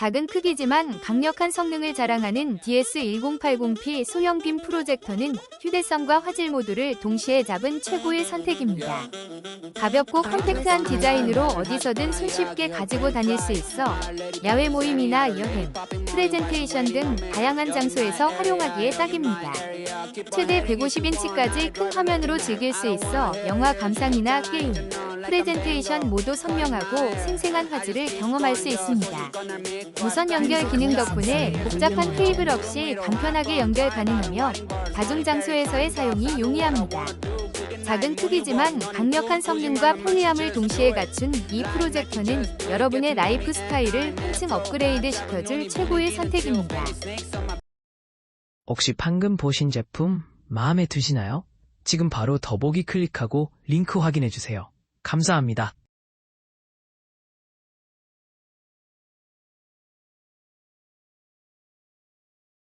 작은 크기지만 강력한 성능을 자랑하는 DS1080p 소형 빔 프로젝터는 휴대성과 화질 모두를 동시에 잡은 최고의 선택입니다. 가볍고 컴팩트한 디자인으로 어디서든 손쉽게 가지고 다닐 수 있어 야외 모임이나 여행, 프레젠테이션 등 다양한 장소에서 활용하기에 딱입니다. 최대 150인치까지 큰 화면으로 즐길 수 있어 영화 감상이나 게임, 프레젠테이션 모두 선명하고 생생한 화질을 경험할 수 있습니다. 무선 연결 기능 덕분에 복잡한 케이블 없이 간편하게 연결 가능하며 다중 장소에서의 사용이 용이합니다. 작은 크기지만 강력한 성능과 편리함을 동시에 갖춘 이 프로젝터는 여러분의 라이프 스타일을 한층 업그레이드 시켜줄 최고의 선택입니다. 혹시 방금 보신 제품 마음에 드시나요? 지금 바로 더보기 클릭하고 링크 확인해 주세요. 감사합니다.